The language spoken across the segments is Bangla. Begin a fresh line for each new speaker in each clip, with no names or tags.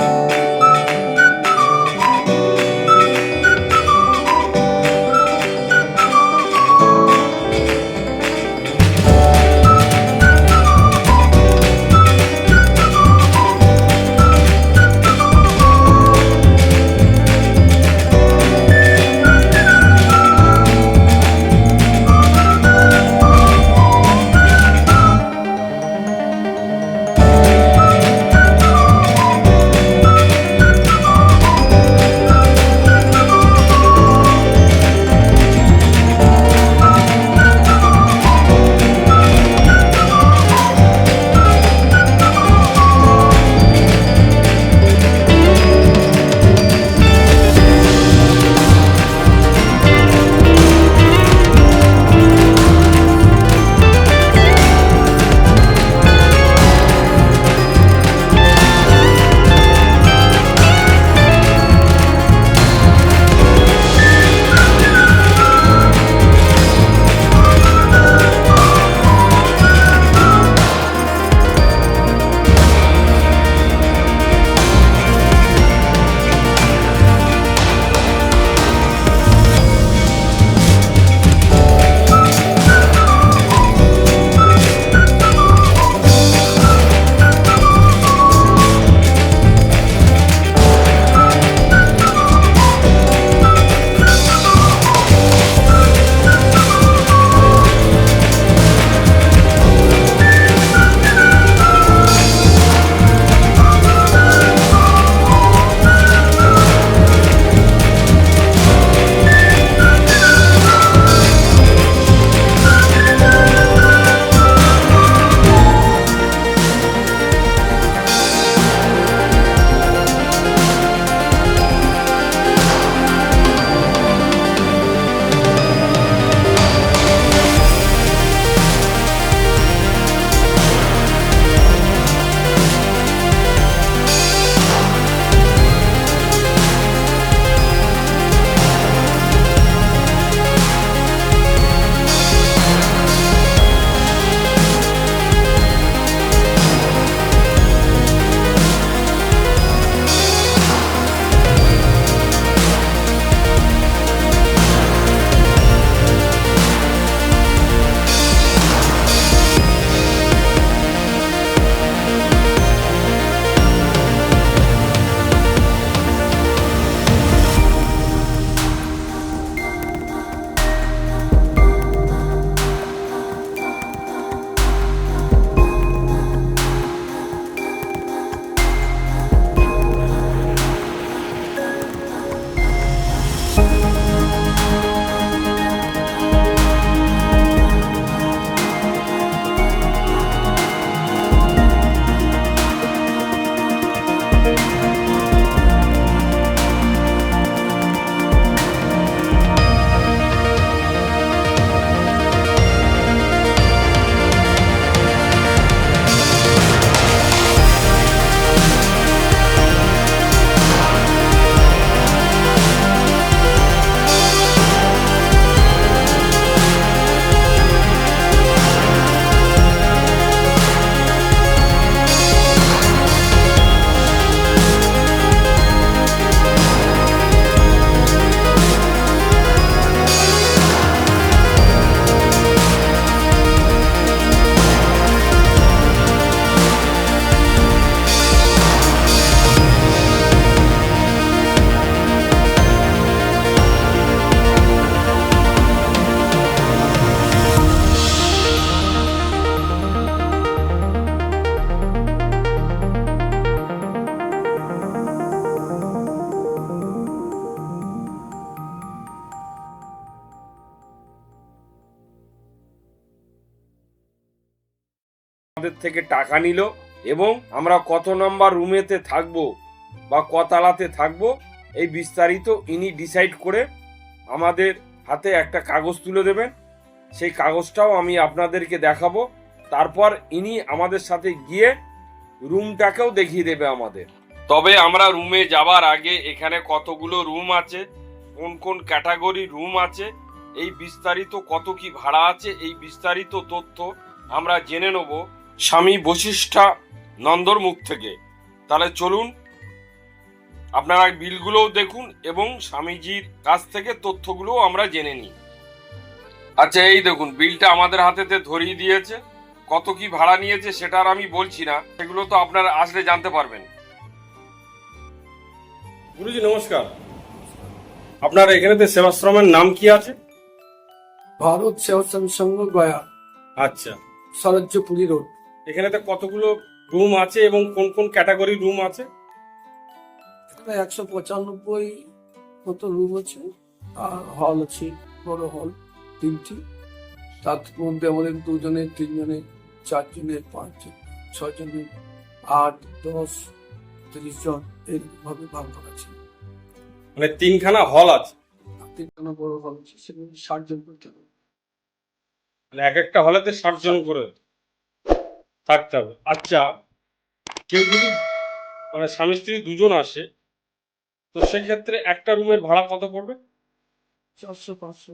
আমাদের থেকে টাকা নিল এবং আমরা কত নম্বর রুমেতে থাকব বা কতালাতে থাকব, এই বিস্তারিত ইনি ডিসাইড করে আমাদের হাতে একটা কাগজ তুলে দেবেন। সেই কাগজটাও আমি আপনাদেরকে দেখাবো। তারপর ইনি আমাদের সাথে গিয়ে রুমটাকেও দেখিয়ে দেবে আমাদের। তবে আমরা রুমে যাবার আগে এখানে কতগুলো রুম আছে, কোন কোন ক্যাটাগরি রুম আছে, এই বিস্তারিত কত কি ভাড়া আছে, এই বিস্তারিত তথ্য আমরা জেনে নেব। স্বামী বশিষ্ঠা নন্দর মুখ থেকে। তাহলে চলুন
আপনারা বিলগুলোও দেখুন এবং স্বামীজির কাছ থেকে তথ্যগুলোও আমরা জেনে নিই। আচ্ছা এই দেখুন বিলটা আমাদের হাতেতে ধরিয়ে দিয়েছে। কত কি ভাড়া নিয়েছে সেটা আর আমি বলছি না সেগুলো তো আপনারা আসলে জানতে পারবেন। গুরুজি নমস্কার। আপনার এখানেতে সেবাশ্রমের নাম কি আছে?
ভারত সেবাশ্রম সংঘ গয়া
আচ্ছা।
স্বরাজ্যপুরী রোড।
এখানেতে কতগুলো রুম আছে এবং কোন কোন ক্যাটাগরি রুম আছে?
এখানে একশো পঁচানব্বই মতো রুম আছে। আর হল আছে বড় হল তিনটি। তার মধ্যে আমাদের দুজনের তিনজনের চারজনের পাঁচজন ছজনের আট দশ তিরিশ জন এইভাবে ভাগ করা আছে।
মানে তিনখানা হল আছে?
তিনখানা বড় হল আছে সেখানে ষাট জন করতে হবে
মানে এক একটা হলেতে ষাট জন করে। থাকতে হবে। আচ্ছা কেউ যদি মানে স্বামী স্ত্রী দুজন আসে তো সেক্ষেত্রে একটা রুমের ভাড়া কত পড়বে?
চারশো পাঁচশো।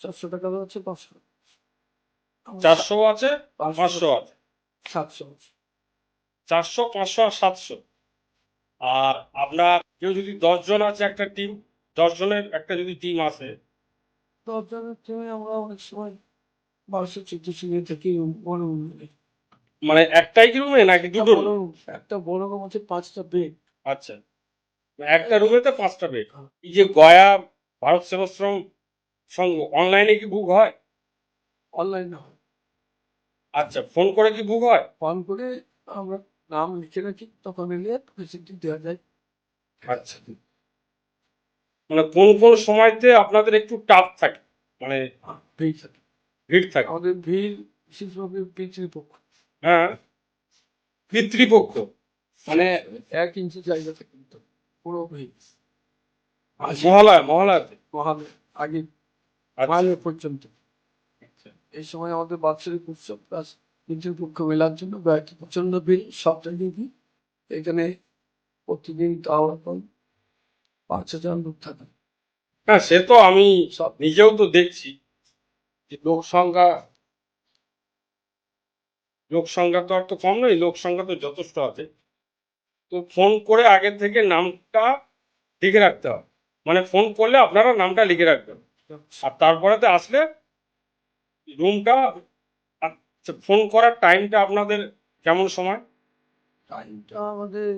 চারশো টাকা তো হচ্ছে পাঁচশো।
চারশো আছে পাঁচশো আছে।
সাতশো আছে।
চারশো পাঁচশো আর সাতশো। আর আপনার কেউ যদি দশ জন আছে একটা টিম দশ জনের একটা যদি টিম আসে
দশ জনের টিমে আমরা অনেক সময় বারোশো চোদ্দশো নিয়ে থাকি।
মানে একটাই কি রুমে নাকি দুটো room,
একটা বড় রুম আছে পাঁচটা বেড
আচ্ছা। একটা রুমে তো পাঁচটা বেড এই যে গয়া ভারত সেবাশ্রম সঙ্গ অনলাইনে কি বুক হয়?
অনলাইন
আচ্ছা ফোন করে কি বুক হয়?
ফোন করে আমরা নাম লিখে রাখি তখন এলে ফেসিলিটি দেওয়া যায়।
আচ্ছা। মানে কোন কোন সময়তে আপনাদের একটু টাফ থাকে? মানে
ভিড় থাকে।
ভিড় থাকে।
আমাদের ভিড় বিশেষভাবে পিতৃপক্ষ।
হ্যাঁ। পিতৃপক্ষ।
মানে এক ইঞ্চি জায়গা কিন্তু পুরো
মহালয়া মহালয়াতে
মহালে আগে
আচ্ছা।
মাইলে পর্যন্ত। এই সময় আমাদের বাৎসরিক উৎসব প্লাস পিতৃপক্ষ মেলার জন্য ব্যয় প্রচণ্ড ভিড় জায়গায় এখানে প্রতিদিন তাও এখন পাঁচ হাজার লোক থাকে।
হ্যাঁ সে তো আমি
সব
নিজেও তো দেখছি যে লোক সংখ্যা লোক সংখ্যা তো আর তো কম নয় লোক সংখ্যা তো যথেষ্ট আছে। তো ফোন করে আগে থেকে নামটা লিখে রাখতে হবে। মানে ফোন করলে আপনারা নামটা লিখে রাখবেন। আর তারপরেতে আসলে রুমটা আচ্ছা ফোন করার টাইমটা আপনাদের কেমন সময়?
টাইমটা আমাদের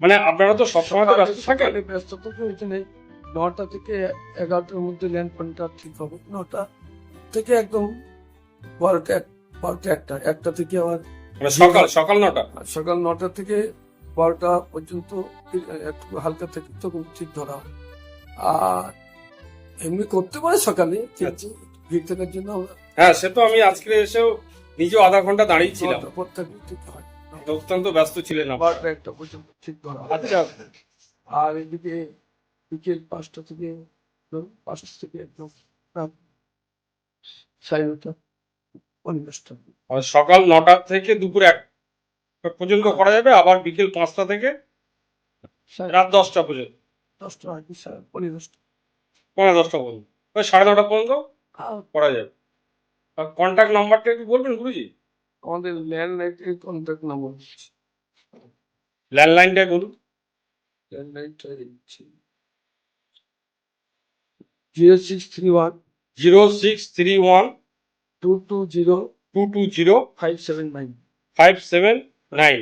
মানে আপনারা তো সবসময় তো ব্যস্ত থাকেন?
ব্যস্ত থাকে এখানে নটা থেকে এগারোটার মধ্যে ল্যান্ড পয়েন্টটা ঠিক হবে। নটা থেকে একদম বারোটা বারোটা একটা একটা থেকে আবার
মানে সকাল সকাল নটা?
সকাল নটা থেকে বারোটা পর্যন্ত একটু হালকা থেকে তখন ঠিক ধরা হয়। আর এমনি করতে পারে সকালে কিন্তু ভিড় থাকার জন্য
হ্যাঁ সে তো আমি আজকে এসেও নিজেও আধা ঘণ্টা দাঁড়িয়েছিলাম
হয়।
অত্যন্ত ব্যস্ত ছিলেন।
বারোটা একটা পর্যন্ত ঠিক ধরা
আচ্ছা।
আর এদিকে বিকেল পাঁচটা থেকে পাঁচটা থেকে একদম রাত সাড়ে নটা। পঞ্চাশটা
আর সকাল নটা থেকে দুপুর এক পর্যন্ত করা যাবে আবার বিকেল পাঁচটা থেকে রাত দশটা পর্যন্ত।
দশটা পনেরো দশটা।
পনেরো দশটা পর্যন্ত। ওই সাড়ে নটা পর্যন্ত করা যাবে। আর কন্ট্যাক্ট নাম্বারটা একটু বলবেন গুরুজি?
আমাদের ল্যান্ডলাইনের কন্ট্যাক্ট নাম্বার
ল্যান্ডলাইনটা বলুন।
ল্যান্ডলাইনটা zero six three one
zero six three one
two two zero
two two zero
five seven nine
five seven nine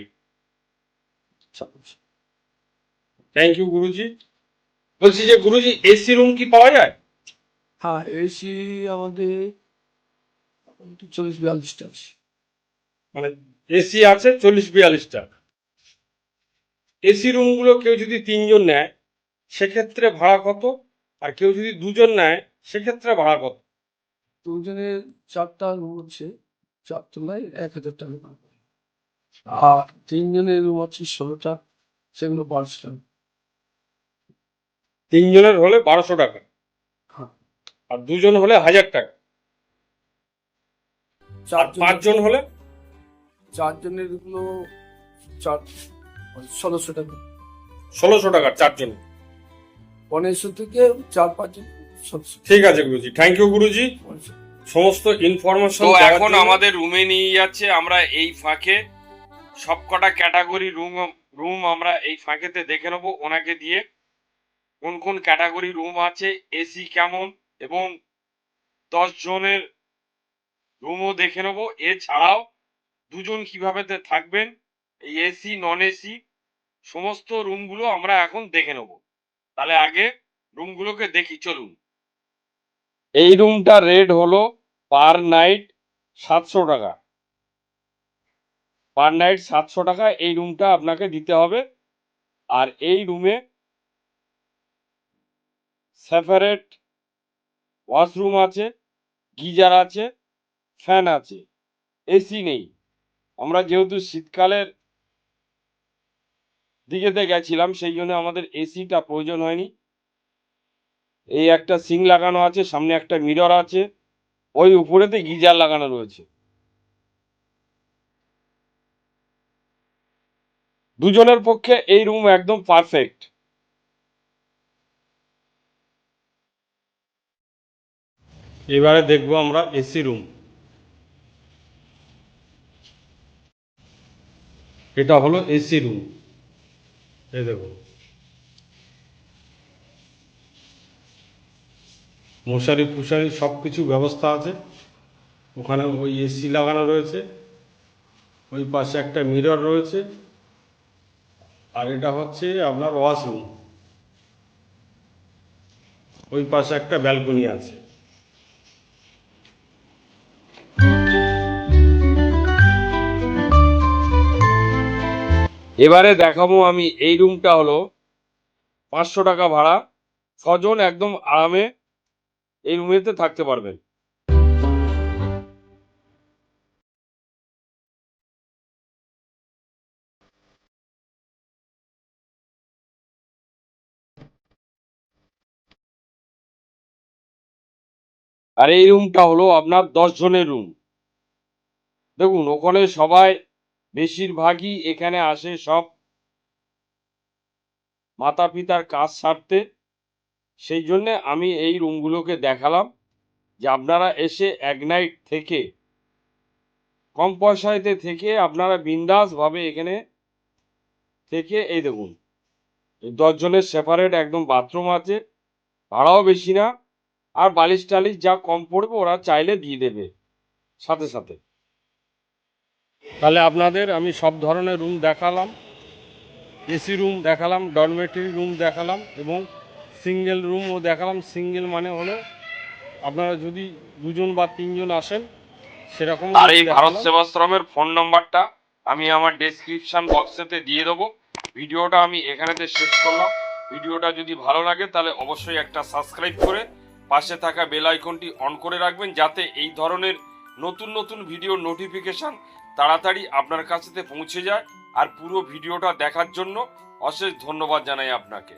thank you Guruji বলছি যে গুরুজি এসি রুম কি পাওয়া যায়?
হ্যাঁ এসি আমাদের চল্লিশ বিয়াল্লিশটা আছে।
মানে এসি আছে চল্লিশ বিয়াল্লিশটা। এসি রুমগুলো কেউ যদি তিনজন নেয় সেক্ষেত্রে ভাড়া কত? আর কেউ যদি দুজন নেয় সেক্ষেত্রে ভাড়া কত?
দুজনের চারটা রুম আছে চার তলায় এক হাজার টাকা। আর তিনজনের রুম আছে ষোলোটা সেগুলো বারোশো টাকা।
তিনজনের হলে বারোশো টাকা।
হ্যাঁ।
আর দুজন হলে হাজার টাকা। আর পাঁচজন হলে?
চারজনেরগুলো চার ষোলোশো টাকা।
ষোলোশো টাকা চারজন।
পনেরোশো থেকে চার পাঁচজন।
ঠিক আছে গুরুজি। থ্যাংক ইউ গুরুজি। সমস্ত ইনফরমেশন
তো এখন আমাদের রুমে নিয়ে যাচ্ছে। আমরা এই ফাঁকে সবকটা ক্যাটাগরি রুম রুম আমরা এই ফাঁকেতে দেখে নেব। ওনাকে দিয়ে কোন কোন ক্যাটাগরি রুম আছে এসি কেমন এবং দশ জনের রুমও দেখে নেব। এছাড়াও দুজন কীভাবে তে থাকবেন এই এসি নন এসি সমস্ত রুমগুলো আমরা এখন দেখে নেব। তাহলে আগে রুমগুলোকে দেখি চলুন। এই রুমটা রেট হলো পার নাইট সাতশো টাকা। পার নাইট সাতশো টাকা এই রুমটা আপনাকে দিতে হবে। আর এই রুমে সেপারেট ওয়াশরুম আছে, গিজার আছে ফ্যান আছে এসি নেই। আমরা যেহেতু শীতকালের দিকেতে গেছিলাম, সেই জন্য আমাদের এসিটা প্রয়োজন হয়নি। এই একটা সিং লাগানো আছে, সামনে একটা মিরর আছে, ওই উপরেতে গিজার লাগানো রয়েছে। দুজনের পক্ষে এই রুম একদম পারফেক্ট এবারে দেখব আমরা এসি রুম এটা হলো এসি রুম এই দেখো মশারি ফুশারি সব কিছু ব্যবস্থা আছে। ওখানে ওই এসি লাগানো রয়েছে। ওই পাশে একটা মিরর রয়েছে। আর এটা হচ্ছে আপনার ওয়াশরুম ওই পাশে একটা ব্যালকনি আছে। এবারে দেখাবো আমি এই রুমটা হলো পাঁচশো টাকা ভাড়া। ছজন একদম আরামে এই রুমেতে থাকতে পারবেন আর এই রুমটা হলো আপনার দশ জনের রুম দেখুন, ওখানে সবাই বেশিরভাগই এখানে আসে সব মাতা পিতার কাজ সারতে। সেই জন্যে আমি এই রুমগুলোকে দেখালাম যে আপনারা এসে এক নাইট থেকে, কম পয়সাতে থেকে আপনারা বিন্দাসভাবে এখানে থেকে এই দেখুন, এই দশজনের সেপারেট একদম বাথরুম আছে, ভাড়াও বেশি না, আর বালিশ টালিশ যা কম পড়বে ওরা চাইলে দিয়ে দেবে সাথে সাথে। তাহলে আপনাদের আমি সব ধরনের রুম দেখালাম, এসি রুম দেখালাম ডরমেটরি রুম দেখালাম এবং সিঙ্গেল রুমও দেখালাম সিঙ্গেল মানে হলো আপনারা যদি দুজন বা তিনজন আসেন সেরকম আর এই ভারত সেবাশ্রমের ফোন নাম্বারটা আমি আমার ডেসক্রিপশন বক্সেতে দিয়ে দেবো। ভিডিওটা আমি এখানেতে শেষ করলাম। ভিডিওটা যদি ভালো লাগে তাহলে অবশ্যই একটা সাবস্ক্রাইব করে পাশে থাকা বেল আইকনটি অন করে রাখবেন যাতে এই ধরনের নতুন নতুন ভিডিও নোটিফিকেশন তাড়াতাড়ি আপনার কাছেতে পৌঁছে যায়। আর পুরো ভিডিওটা দেখার জন্য অশেষ ধন্যবাদ জানাই আপনাকে।